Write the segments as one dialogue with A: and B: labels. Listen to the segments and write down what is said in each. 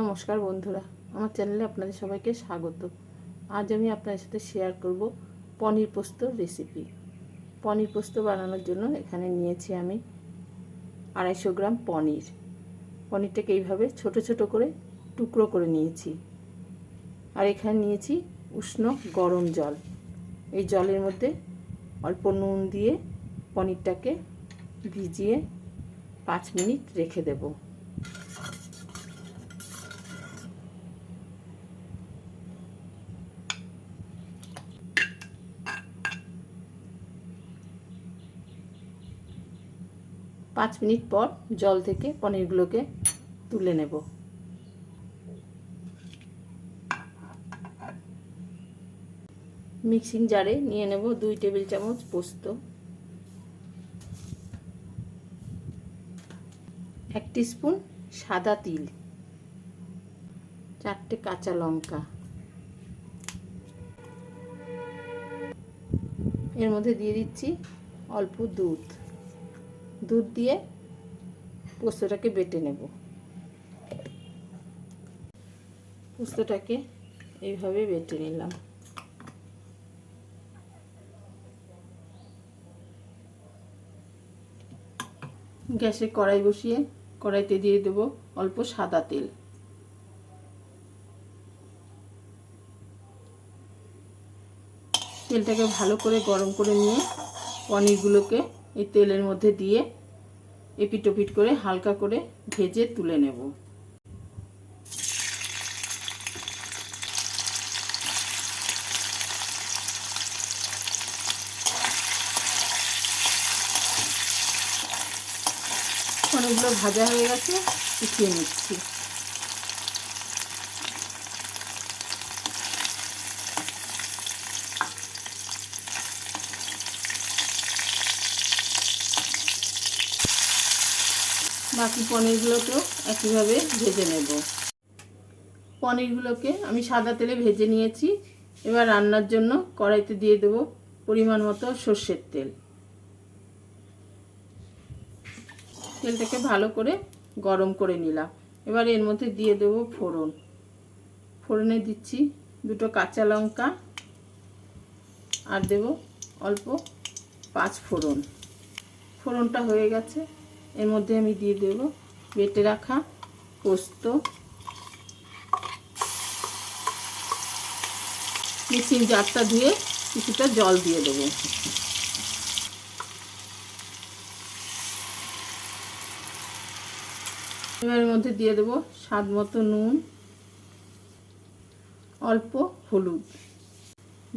A: নমস্কার বন্ধুরা, আমার চ্যানেলে আপনাদের সবাইকে স্বাগত। আজ আমি আপনাদের সাথে শেয়ার করব পনির পোস্তর রেসিপি পনির পোস্ত বানানোর জন্য এখানে নিয়েছি আমি আড়াইশো গ্রাম পনির। পনিরটাকে এইভাবে ছোট ছোট করে টুকরো করে নিয়েছি। আর এখানে নিয়েছি উষ্ণ গরম জল। এই জলের মধ্যে অল্প নুন দিয়ে পনিরটাকে ভিজিয়ে পাঁচ মিনিট রেখে দেবো। পাঁচ মিনিট পর জল থেকে পনিরগুলোকে তুলে নেব। মিক্সিং জারে নিয়ে নেব দুই টেবিল চামচ পোস্ত। এক স্পুন সাদা তিল। চারটে কাঁচা লঙ্কা। এর মধ্যে দিয়ে দিচ্ছি অল্প দুধ। দুধ দিয়ে পোস্তটাকে বেটে নেব। পোস্তটাকে এইভাবে বেটে নিলাম। গ্যাসে কড়াই বসিয়ে কড়াইতে দিয়ে দেব অল্প সাদা তেল। তেলটাকে ভালো করে গরম করে নিয়ে পনিরগুলোকে এই তেলের মধ্যে দিয়ে এপিটোপিট করে হালকা করে ভেজে তুলে নেব। অনেকগুলো ভাজা হয়ে গেছে উঠিয়ে নিচ্ছি। বাকি পনিরগুলোকেও একইভাবে ভেজে নেব। পনিরগুলোকে আমি সাদা তেলে ভেজে নিয়েছি। এবার রান্নার জন্য কড়াইতে দিয়ে দেব পরিমাণ মতো সর্ষের তেল। তেলটাকে ভালো করে গরম করে নিলাম। এবার এর মধ্যে দিয়ে দেব ফোড়ন। ফোড়নে দিচ্ছি দুটো কাঁচা লঙ্কা আর দেব অল্প পাঁচ ফোড়ন। ফোড়নটা হয়ে গেছে। এর মধ্যে আমি দিয়ে দেব বেটে রাখা পোস্ত। মিক্সিং জারটা ধুয়ে কিছুটা জল দিয়ে দেবো। এবারের মধ্যে দিয়ে দেবো স্বাদ মতো নুন, অল্প হলুদ।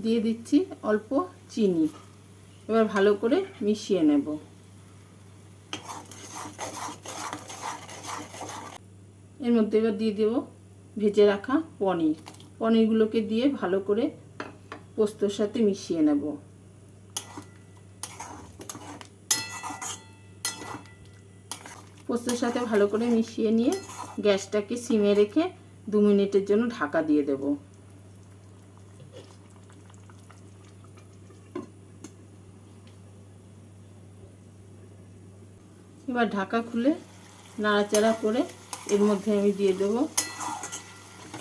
A: দিয়ে দিচ্ছি অল্প চিনি। এবার ভালো করে মিশিয়ে নেব। এর মধ্যে এবার দিয়ে দেব ভেজে রাখা পনির। পনিরগুলোকে দিয়ে ভালো করে পোস্তর সাথে মিশিয়ে নেব। পোস্তর সাথে ভালো করে মিশিয়ে নিয়ে গ্যাসটাকে সিমে রেখে দু মিনিটের জন্য ঢাকা দিয়ে দেব। এবার ঢাকা খুলে নাড়াচাড়া করে এর মধ্যে আমি দিয়ে দেব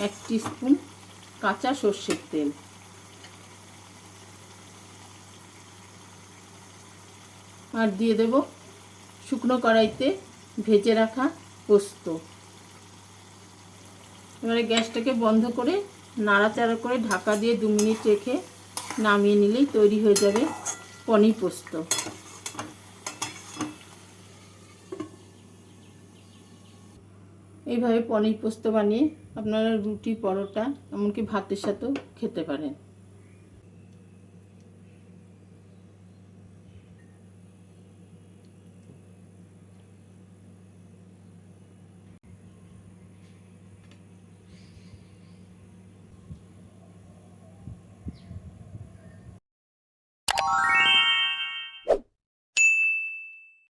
A: এক স্পুন কাঁচা সর্ষের তেল। আর দিয়ে দেব শুকনো কড়াইতে ভেজে রাখা পোস্ত। এবারে গ্যাসটাকে বন্ধ করে নাড়াচাড়া করে ঢাকা দিয়ে দু মিনিট রেখে নামিয়ে নিলেই তৈরি হয়ে যাবে পনির পোস্ত। এইভাবে পনির পোস্ত বানিয়ে আপনারা রুটি পরোটা এমনকি ভাতের সাথেও খেতে পারেন।